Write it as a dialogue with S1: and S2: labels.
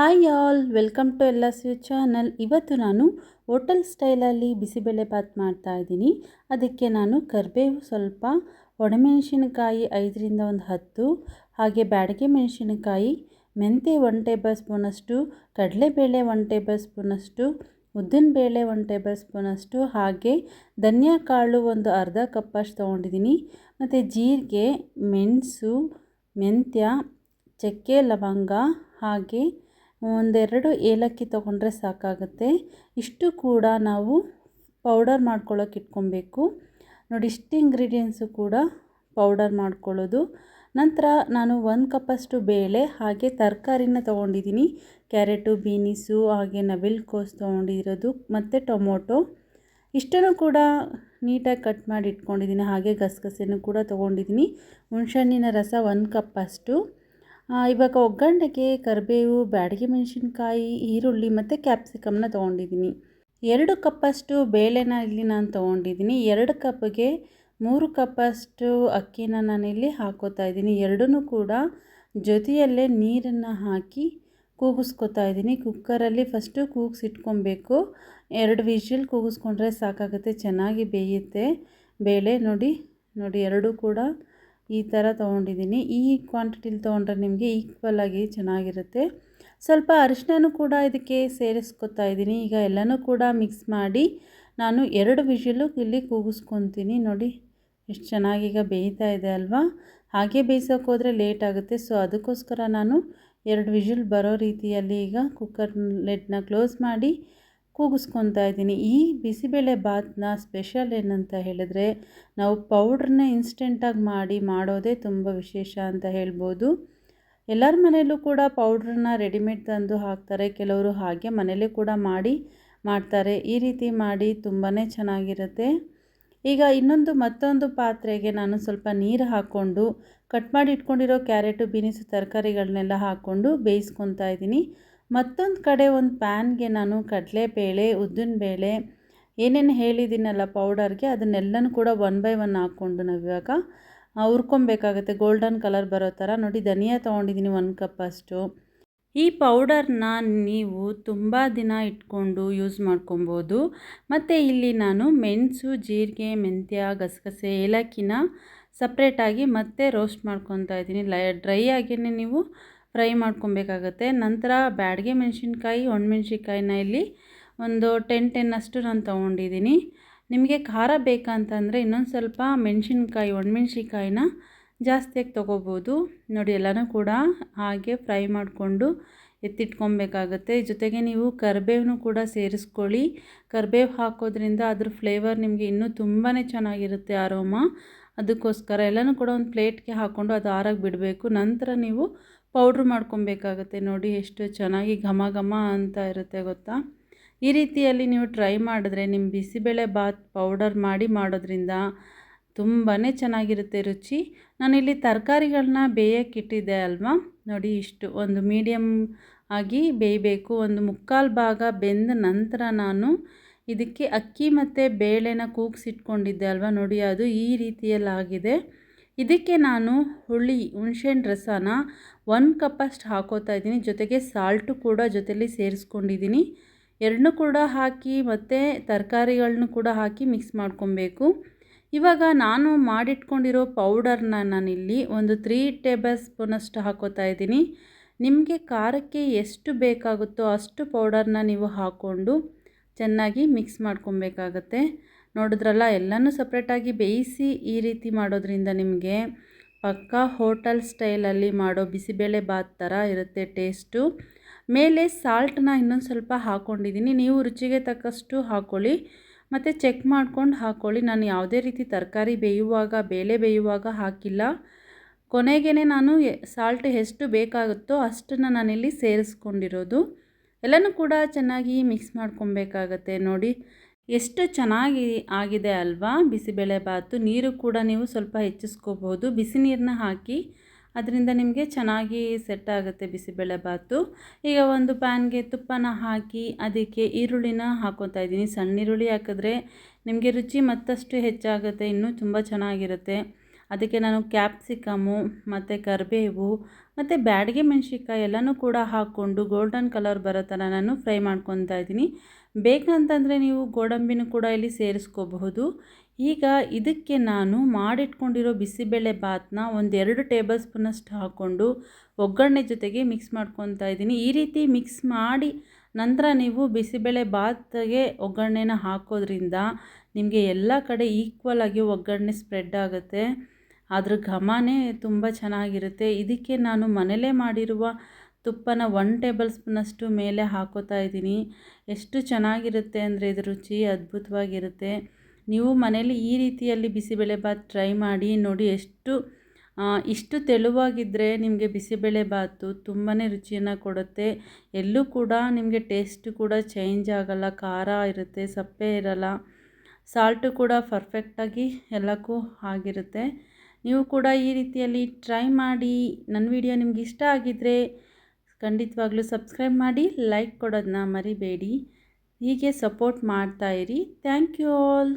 S1: Hi all welcome to ಎಲ್ಲ ಸ್ಯೂ channel ಇವತ್ತು ನಾನು ಹೋಟೆಲ್ ಸ್ಟೈಲಲ್ಲಿ ಬಿಸಿಬೇಳೆ ಬಾತ್ ಮಾಡ್ತಾ ಇದ್ದೀನಿ. ಅದಕ್ಕೆ ನಾನು ಕರಿಬೇವು ಸ್ವಲ್ಪ, ಒಣಮೆಣಸಿನಕಾಯಿ ಐದರಿಂದ ಒಂದು ಹತ್ತು, ಹಾಗೆ ಬ್ಯಾಡಗೆ ಮೆಣಸಿನಕಾಯಿ ಮೆಂತೆ ಒನ್ ಟೇಬಲ್ ಸ್ಪೂನಷ್ಟು ಕಡಲೆಬೇಳೆ ಒನ್ ಟೇಬಲ್ ಸ್ಪೂನಷ್ಟು ಉದ್ದಿನಬೇಳೆ ಒನ್ ಟೇಬಲ್ ಸ್ಪೂನಷ್ಟು ಹಾಗೆ ಧನಿಯಾ ಕಾಳು ಒಂದು ಅರ್ಧ ಕಪ್ಪಷ್ಟು ತೊಗೊಂಡಿದ್ದೀನಿ. ಮತ್ತು ಜೀರಿಗೆ, ಮೆಣಸು, ಮೆಂತ್ಯ, ಚಕ್ಕೆ, ಲವಂಗ, ಹಾಗೆ ಒಂದೆರಡು ಏಲಕ್ಕಿ ತೊಗೊಂಡ್ರೆ ಸಾಕಾಗುತ್ತೆ. ಇಷ್ಟು ಕೂಡ ನಾವು ಪೌಡರ್ ಮಾಡ್ಕೊಳ್ಳೋಕೆ ಇಟ್ಕೊಬೇಕು. ನೋಡಿ, ಇಷ್ಟು ಇಂಗ್ರೀಡಿಯೆಂಟ್ಸು ಕೂಡ ಪೌಡರ್ ಮಾಡ್ಕೊಳ್ಳೋದು. ನಂತರ ನಾನು ಒಂದು ಕಪ್ಪಷ್ಟು ಬೇಳೆ, ಹಾಗೆ ತರಕಾರಿನ ತೊಗೊಂಡಿದ್ದೀನಿ. ಕ್ಯಾರೆಟು ಬೀನಿಸು ಹಾಗೆ ನವಿಲು ಕೋಸು ತೊಗೊಂಡಿರೋದು, ಮತ್ತು ಟೊಮೊಟೊ. ಇಷ್ಟನ್ನು ಕೂಡ ನೀಟಾಗಿ ಕಟ್ ಮಾಡಿ ಇಟ್ಕೊಂಡಿದ್ದೀನಿ. ಹಾಗೆ ಗಸಗಸೆನೂ ಕೂಡ ತೊಗೊಂಡಿದ್ದೀನಿ. ಹುಣ್ಸೆಹಣ್ಣಿನ ರಸ ಒಂದು ಕಪ್ಪಷ್ಟು. ಇವಾಗ ಒಗ್ಗರಣೆಗೆ ಕರಿಬೇವು, ಬ್ಯಾಡಗಿ ಮೆಣಸಿನ್ಕಾಯಿ, ಈರುಳ್ಳಿ ಮತ್ತು ಕ್ಯಾಪ್ಸಿಕಮ್ನ ತೊಗೊಂಡಿದ್ದೀನಿ. ಎರಡು ಕಪ್ಪಷ್ಟು ಬೇಳೆನ ಇಲ್ಲಿ ನಾನು ತೊಗೊಂಡಿದ್ದೀನಿ. ಎರಡು ಕಪ್ಗೆ ಮೂರು ಕಪ್ಪಷ್ಟು ಅಕ್ಕಿನ ನಾನಿಲ್ಲಿ ಹಾಕೋತಾ ಇದ್ದೀನಿ. ಎರಡೂ ಕೂಡ ಜೊತೆಯಲ್ಲೇ ನೀರನ್ನು ಹಾಕಿ ಕೂಗಿಸ್ಕೊತಾ ಇದ್ದೀನಿ. ಕುಕ್ಕರಲ್ಲಿ ಫಸ್ಟು ಕೂಗಿಸಿಟ್ಕೊಬೇಕು. ಎರಡು ವಿಷಲ್ ಕೂಗಿಸ್ಕೊಂಡ್ರೆ ಸಾಕಾಗುತ್ತೆ. ಚೆನ್ನಾಗಿ ಬೇಯುತ್ತೆ. ಬೇಳೆ ನೋಡಿ ನೋಡಿ, ಎರಡೂ ಕೂಡ ಈ ಥರ ತೊಗೊಂಡಿದ್ದೀನಿ. ಈ ಕ್ವಾಂಟಿಟಿಲಿ ತೊಗೊಂಡ್ರೆ ನಿಮಗೆ ಈಕ್ವಲ್ ಆಗಿ ಚೆನ್ನಾಗಿರುತ್ತೆ. ಸ್ವಲ್ಪ ಅರಿಶಿನೂ ಕೂಡ ಇದಕ್ಕೆ ಸೇರಿಸ್ಕೊತಾ ಇದ್ದೀನಿ. ಈಗ ಎಲ್ಲನೂ ಕೂಡ ಮಿಕ್ಸ್ ಮಾಡಿ ನಾನು ಎರಡು ವಿಷಲು ಇಲ್ಲಿ ಕೂಗಿಸ್ಕೊತೀನಿ. ನೋಡಿ, ಎಷ್ಟು ಚೆನ್ನಾಗೀಗ ಬೇಯ್ತಾ ಇದೆ ಅಲ್ವಾ? ಹಾಗೆ ಬೇಯಿಸೋಕೆ ಹೋದರೆ ಲೇಟ್ ಆಗುತ್ತೆ. ಸೊ ಅದಕ್ಕೋಸ್ಕರ ನಾನು ಎರಡು ವಿಷಲ್ ಬರೋ ರೀತಿಯಲ್ಲಿ ಈಗ ಕುಕ್ಕರ್ ಲೆಡ್ನ ಕ್ಲೋಸ್ ಮಾಡಿ ಕೂಗಿಸ್ಕೊತಾ ಇದ್ದೀನಿ. ಈ ಬಿಸಿಬೇಳೆ ಬಾತ್ನ ಸ್ಪೆಷಲ್ ಏನಂತ ಹೇಳಿದ್ರೆ, ನಾವು ಪೌಡ್ರನ್ನ ಇನ್ಸ್ಟೆಂಟಾಗಿ ಮಾಡಿ ಮಾಡೋದೇ ತುಂಬ ವಿಶೇಷ ಅಂತ ಹೇಳ್ಬೋದು. ಎಲ್ಲರ ಮನೆಯಲ್ಲೂ ಕೂಡ ಪೌಡ್ರನ್ನ ರೆಡಿಮೇಡ್ ತಂದು ಹಾಕ್ತಾರೆ. ಕೆಲವರು ಹಾಗೆ ಮನೆಯಲ್ಲೇ ಕೂಡ ಮಾಡಿ ಮಾಡ್ತಾರೆ. ಈ ರೀತಿ ಮಾಡಿ ತುಂಬಾ ಚೆನ್ನಾಗಿರುತ್ತೆ. ಈಗ ಇನ್ನೊಂದು ಮತ್ತೊಂದು ಪಾತ್ರೆಗೆ ನಾನು ಸ್ವಲ್ಪ ನೀರು ಹಾಕ್ಕೊಂಡು, ಕಟ್ ಮಾಡಿ ಇಟ್ಕೊಂಡಿರೋ ಕ್ಯಾರೆಟು, ಬೀನಿಸು ತರಕಾರಿಗಳನ್ನೆಲ್ಲ ಹಾಕ್ಕೊಂಡು ಬೇಯಿಸ್ಕೊತಾ ಇದ್ದೀನಿ. ಮತ್ತೊಂದು ಕಡೆ ಒಂದು ಪ್ಯಾನ್ಗೆ ನಾನು ಕಡಲೆಬೇಳೆ ಉದ್ದಿನಬೇಳೆ ಏನೇನು ಹೇಳಿದ್ದೀನಲ್ಲ ಪೌಡರ್ಗೆ ಅದನ್ನೆಲ್ಲನೂ ಕೂಡ ಒನ್ ಬೈ ಒನ್ ಹಾಕ್ಕೊಂಡು ನಾವು ಇವಾಗ ಹುರ್ಕೊಬೇಕಾಗುತ್ತೆ. ಗೋಲ್ಡನ್ ಕಲರ್ ಬರೋ ಥರ. ನೋಡಿ, ಧನಿಯಾ ತೊಗೊಂಡಿದ್ದೀನಿ ಒಂದು ಕಪ್ಪಷ್ಟು ಈ ಪೌಡರ್ನ ನೀವು ತುಂಬ ದಿನ ಇಟ್ಕೊಂಡು ಯೂಸ್ ಮಾಡ್ಕೊಬೋದು. ಮತ್ತು ಇಲ್ಲಿ ನಾನು ಮೆಣಸು, ಜೀರಿಗೆ, ಮೆಂತ್ಯ, ಗಸಗಸೆ, ಏಲಕ್ಕಿನ ಸಪ್ರೇಟಾಗಿ ಮತ್ತೆ ರೋಸ್ಟ್ ಮಾಡ್ಕೊತಾ ಇದ್ದೀನಿ. ಲೈ, ಡ್ರೈ ಆಗಿಯೇ ನೀವು ಫ್ರೈ ಮಾಡ್ಕೊಬೇಕಾಗತ್ತೆ. ನಂತರ ಬ್ಯಾಡಗೆ ಮೆಣಸಿನ್ಕಾಯಿ, ಒಣಮೆಣ್ಸಿನ್ಕಾಯಿನ ಇಲ್ಲಿ ಒಂದು ಟೆನ್ ಟೆನ್ ಅಷ್ಟು ನಾನು ತೊಗೊಂಡಿದ್ದೀನಿ. ನಿಮಗೆ ಖಾರ ಬೇಕಂತಂದರೆ ಇನ್ನೊಂದು ಸ್ವಲ್ಪ ಮೆಣಸಿನ್ಕಾಯಿ, ಒಣಮೆಣ್ಸಿನ್ಕಾಯಿನ ಜಾಸ್ತಿಯಾಗಿ ತೊಗೋಬೋದು. ನೋಡಿ, ಎಲ್ಲನೂ ಕೂಡ ಹಾಗೆ ಫ್ರೈ ಮಾಡಿಕೊಂಡು ಎತ್ತಿಟ್ಕೊಬೇಕಾಗತ್ತೆ. ಜೊತೆಗೆ ನೀವು ಕರಿಬೇವನು ಕೂಡ ಸೇರಿಸ್ಕೊಳ್ಳಿ. ಕರಿಬೇವು ಹಾಕೋದ್ರಿಂದ ಅದ್ರ ಫ್ಲೇವರ್ ನಿಮಗೆ ಇನ್ನೂ ತುಂಬಾ ಚೆನ್ನಾಗಿರುತ್ತೆ ಆರೋಮ ಅದಕ್ಕೋಸ್ಕರ ಎಲ್ಲನೂ ಕೂಡ ಒಂದು ಪ್ಲೇಟ್ಗೆ ಹಾಕ್ಕೊಂಡು ಅದು ಆರಾಗಿ ಬಿಡಬೇಕು. ನಂತರ ನೀವು ಪೌಡ್ರ್ ಮಾಡ್ಕೊಬೇಕಾಗತ್ತೆ ನೋಡಿ ಎಷ್ಟು ಚೆನ್ನಾಗಿ ಘಮ ಘಮ ಅಂತ ಇರುತ್ತೆ ಗೊತ್ತಾ? ಈ ರೀತಿಯಲ್ಲಿ ನೀವು ಟ್ರೈ ಮಾಡಿದ್ರೆ ನಿಮ್ಮ ಬಿಸಿಬೇಳೆ ಬಾತ್ ಪೌಡರ್ ಮಾಡಿ ಮಾಡೋದ್ರಿಂದ ತುಂಬಾ ಚೆನ್ನಾಗಿರುತ್ತೆ ರುಚಿ. ನಾನಿಲ್ಲಿ ತರಕಾರಿಗಳನ್ನ ಬೇಯಕ್ಕಿಟ್ಟಿದ್ದೆ ಅಲ್ವಾ? ನೋಡಿ ಇಷ್ಟು ಒಂದು ಮೀಡಿಯಮ್ ಆಗಿ ಬೇಯಬೇಕು. ಒಂದು ಮುಕ್ಕಾಲು ಭಾಗ ಬೆಂದ ನಂತರ ನಾನು ಇದಕ್ಕೆ ಅಕ್ಕಿ ಮತ್ತು ಬೇಳೆನ ಕೂಗಿಸಿಟ್ಕೊಂಡಿದ್ದೆ ಅಲ್ವಾ? ನೋಡಿ ಅದು ಈ ರೀತಿಯಲ್ಲಾಗಿದೆ. ಇದಕ್ಕೆ ನಾನು ಹುಳಿ, ಹುಣ್ಸೆಹಣ್ಣು ರಸನ ಒಂದು ಕಪ್ಪಷ್ಟು ಹಾಕೋತಾ ಇದ್ದೀನಿ. ಜೊತೆಗೆ ಸಾಲ್ಟು ಕೂಡ ಜೊತೆಯಲ್ಲಿ ಸೇರಿಸ್ಕೊಂಡಿದ್ದೀನಿ. ಎರಡನ್ನೂ ಕೂಡ ಹಾಕಿ ಮತ್ತು ತರಕಾರಿಗಳನ್ನೂ ಕೂಡ ಹಾಕಿ ಮಿಕ್ಸ್ ಮಾಡ್ಕೊಬೇಕು. ಇವಾಗ ನಾನು ಮಾಡಿಟ್ಕೊಂಡಿರೋ ಪೌಡರ್ನ ನಾನಿಲ್ಲಿ ಒಂದು ತ್ರೀ ಟೇಬಲ್ ಸ್ಪೂನಷ್ಟು ಹಾಕೋತಾ ಇದ್ದೀನಿ. ನಿಮಗೆ ಖಾರಕ್ಕೆ ಎಷ್ಟು ಬೇಕಾಗುತ್ತೋ ಅಷ್ಟು ಪೌಡರ್ನ ನೀವು ಹಾಕ್ಕೊಂಡು ಚೆನ್ನಾಗಿ ಮಿಕ್ಸ್ ಮಾಡ್ಕೊಬೇಕಾಗತ್ತೆ. ನೋಡಿದ್ರಲ್ಲ, ಎಲ್ಲನೂ ಸಪ್ರೇಟಾಗಿ ಬೇಯಿಸಿ ಈ ರೀತಿ ಮಾಡೋದ್ರಿಂದ ನಿಮಗೆ ಪಕ್ಕಾ ಹೋಟೆಲ್ ಸ್ಟೈಲಲ್ಲಿ ಮಾಡೋ ಬಿಸಿಬೇಳೆ ಬಾತ್ ಥರ ಇರುತ್ತೆ ಟೇಸ್ಟು ಮೇಲೆ ಸಾಲ್ಟನ್ನ ಇನ್ನೊಂದು ಸ್ವಲ್ಪ ಹಾಕ್ಕೊಂಡಿದ್ದೀನಿ ನೀವು ರುಚಿಗೆ ತಕ್ಕಷ್ಟು ಹಾಕ್ಕೊಳ್ಳಿ ಮತ್ತು ಚೆಕ್ ಮಾಡ್ಕೊಂಡು ಹಾಕ್ಕೊಳ್ಳಿ ನಾನು ಯಾವುದೇ ರೀತಿ ತರಕಾರಿ ಬೇಯುವಾಗ, ಬೇಳೆ ಬೇಯುವಾಗ ಹಾಕಿಲ್ಲ. ಕೊನೆಗೇ ನಾನು ಸಾಲ್ಟ್ ಎಷ್ಟು ಬೇಕಾಗುತ್ತೋ ಅಷ್ಟನ್ನು ನಾನಿಲ್ಲಿ ಸೇರಿಸ್ಕೊಂಡಿರೋದು. ಎಲ್ಲನೂ ಕೂಡ ಚೆನ್ನಾಗಿ ಮಿಕ್ಸ್ ಮಾಡ್ಕೊಬೇಕಾಗತ್ತೆ ನೋಡಿ. ಎಷ್ಟು ಚೆನ್ನಾಗಿ ಆಗಿದೆ ಅಲ್ವಾ ಬಿಸಿಬೇಳೆ ಬಾತು? ನೀರು ಕೂಡ ನೀವು ಸ್ವಲ್ಪ ಹೆಚ್ಚಿಸ್ಕೋಬೋದು ಬಿಸಿ ನೀರನ್ನ ಹಾಕಿ ಅದರಿಂದ ನಿಮಗೆ ಚೆನ್ನಾಗಿ ಸೆಟ್ ಆಗುತ್ತೆ ಬಿಸಿಬೇಳೆ ಬಾತು. ಈಗ ಒಂದು ಪ್ಯಾನ್ಗೆ ತುಪ್ಪನ ಹಾಕಿ ಅದಕ್ಕೆ ಈರುಳ್ಳಿನ ಹಾಕೋತಾ ಇದ್ದೀನಿ. ಸಣ್ಣ ಈರುಳ್ಳಿ ಹಾಕಿದ್ರೆ ನಿಮಗೆ ರುಚಿ ಮತ್ತಷ್ಟು ಹೆಚ್ಚಾಗುತ್ತೆ, ಇನ್ನೂ ತುಂಬ ಚೆನ್ನಾಗಿರುತ್ತೆ. ಅದಕ್ಕೆ ನಾನು ಕ್ಯಾಪ್ಸಿಕಮು ಮತ್ತು ಕರಿಬೇವು ಮತ್ತು ಬ್ಯಾಡಗೆ ಮೆಣಸಿನ್ಕಾಯಿ ಎಲ್ಲನೂ ಕೂಡ ಹಾಕ್ಕೊಂಡು ಗೋಲ್ಡನ್ ಕಲರ್ ಬರೋ ಥರ ನಾನು ಫ್ರೈ ಮಾಡ್ಕೊತಾ ಇದ್ದೀನಿ. ಬೇಕಂತಂದರೆ ನೀವು ಗೋಡಂಬಿನೂ ಕೂಡ ಇಲ್ಲಿ ಸೇರಿಸ್ಕೋಬಹುದು. ಈಗ ಇದಕ್ಕೆ ನಾನು ಮಾಡಿಟ್ಕೊಂಡಿರೋ ಬಿಸಿಬೇಳೆ ಭಾತನ್ನ ಒಂದೆರಡು ಟೇಬಲ್ ಸ್ಪೂನಷ್ಟು ಹಾಕ್ಕೊಂಡು ಒಗ್ಗರಣೆ ಜೊತೆಗೆ ಮಿಕ್ಸ್ ಮಾಡ್ಕೊತಾ ಇದ್ದೀನಿ. ಈ ರೀತಿ ಮಿಕ್ಸ್ ಮಾಡಿ ನಂತರ ನೀವು ಬಿಸಿಬೇಳೆ ಭಾತ್ಗೆ ಒಗ್ಗರಣೆನ ಹಾಕೋದ್ರಿಂದ ನಿಮಗೆ ಎಲ್ಲ ಕಡೆ ಈಕ್ವಲ್ ಆಗಿ ಒಗ್ಗರಣೆ ಸ್ಪ್ರೆಡ್ ಆಗುತ್ತೆ. ಅದ್ರ ಘಮನೇ ತುಂಬ ಚೆನ್ನಾಗಿರುತ್ತೆ. ಇದಕ್ಕೆ ನಾನು ಮನೇಲೇ ಮಾಡಿರುವ ತುಪ್ಪನ ಒನ್ ಟೇಬಲ್ ಸ್ಪೂನಷ್ಟು ಮೇಲೆ ಹಾಕೋತಾ ಇದ್ದೀನಿ. ಎಷ್ಟು ಚೆನ್ನಾಗಿರುತ್ತೆ ಅಂದರೆ ಇದು ರುಚಿ ಅದ್ಭುತವಾಗಿರುತ್ತೆ. ನೀವು ಮನೇಲಿ ಈ ರೀತಿಯಲ್ಲಿ ಬಿಸಿಬೇಳೆಬಾತ್ ಟ್ರೈ ಮಾಡಿ ನೋಡಿ ಎಷ್ಟು ಇಷ್ಟು ತೆಳುವಾಗಿದ್ದರೆ ನಿಮಗೆ ಬಿಸಿಬೇಳೆಬಾತು ತುಂಬಾ ರುಚಿಯನ್ನು ಕೊಡುತ್ತೆ. ಎಲ್ಲೂ ಕೂಡ ನಿಮಗೆ ಟೇಸ್ಟ್ ಕೂಡ ಚೇಂಜ್ ಆಗಲ್ಲ, ಖಾರ ಇರುತ್ತೆ, ಸಪ್ಪೆ ಇರಲ್ಲ. ಸಾಲ್ಟು ಕೂಡ ಪರ್ಫೆಕ್ಟಾಗಿ ಎಲ್ಲಕ್ಕೂ ಆಗಿರುತ್ತೆ. ನೀವು ಕೂಡ ಈ ರೀತಿಯಲ್ಲಿ ಟ್ರೈ ಮಾಡಿ ನನ್ನ ವಿಡಿಯೋ ನಿಮ್ಗೆ ಇಷ್ಟ ಆಗಿದ್ದರೆ ಖಂಡಿತವಾಗ್ಲೂ ಸಬ್ಸ್ಕ್ರೈಬ್ ಮಾಡಿ ಲೈಕ್ ಕೊಡೋದನ್ನ ಮರಿಬೇಡಿ. ಹೀಗೆ ಸಪೋರ್ಟ್ ಮಾಡ್ತಾಯಿರಿ ಥ್ಯಾಂಕ್ ಯು ಆಲ್